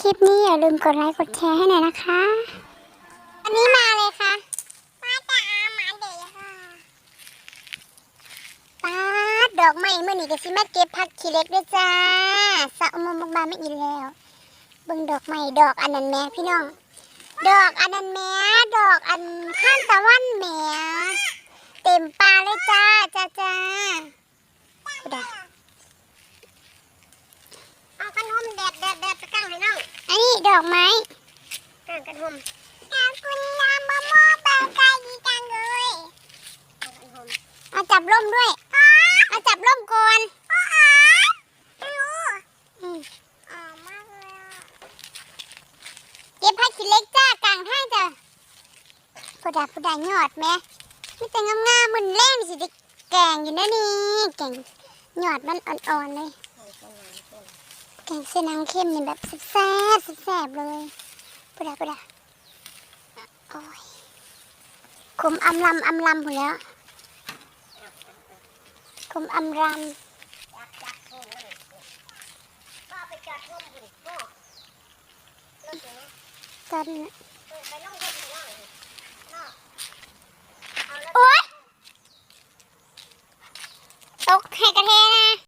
คลิปนี้อย่าลืมกดไลค์กดแชร์ให้หน่อยนะคะ อันนี้มาเลยค่ะ มาจากอาหมาเด็กค่ะป้าดอกไม้เมื่อนี้ก็สิมาเก็บผักขี้เล็กด้วยจ้าสะอมบางๆไม่อีกแล้วบิ่งดอกไม้ดอกอันนั้นแม่พี่น้อง ดอกอันนั้นแม่ดอกอันข้านตะวันแม่เต็มปลาเลยจ้าจ้าจ้าพูดอะ เอาขนมแดดแดดแดดไปกั้งให้น้อง อันนี้ ดอกไม้กั้งขนมขอบคุณยามมะม่วงเบอร์ไก่ดีจังเลยเอาขนมเอาจับร่มด้วยเอาจับร่มก่อนอ๋อม่รู้อืมอ๋อมาเลยเก็บผักขี้เล็กจ้ากลางทางจ้าพูดอะพูดอะยอดแหม่มีแต่งามๆมันแรงสิแกงอยู่นะนี่แกงยอดมันอ่อนๆเลย แกงเส้นน้ำเข้มนี่แบบแซ่บแซ่บเลยปุระปุระโอ้ยขมอำลำอำลำหมดแล้วขมอำลำตอนโอ๊ยโอเค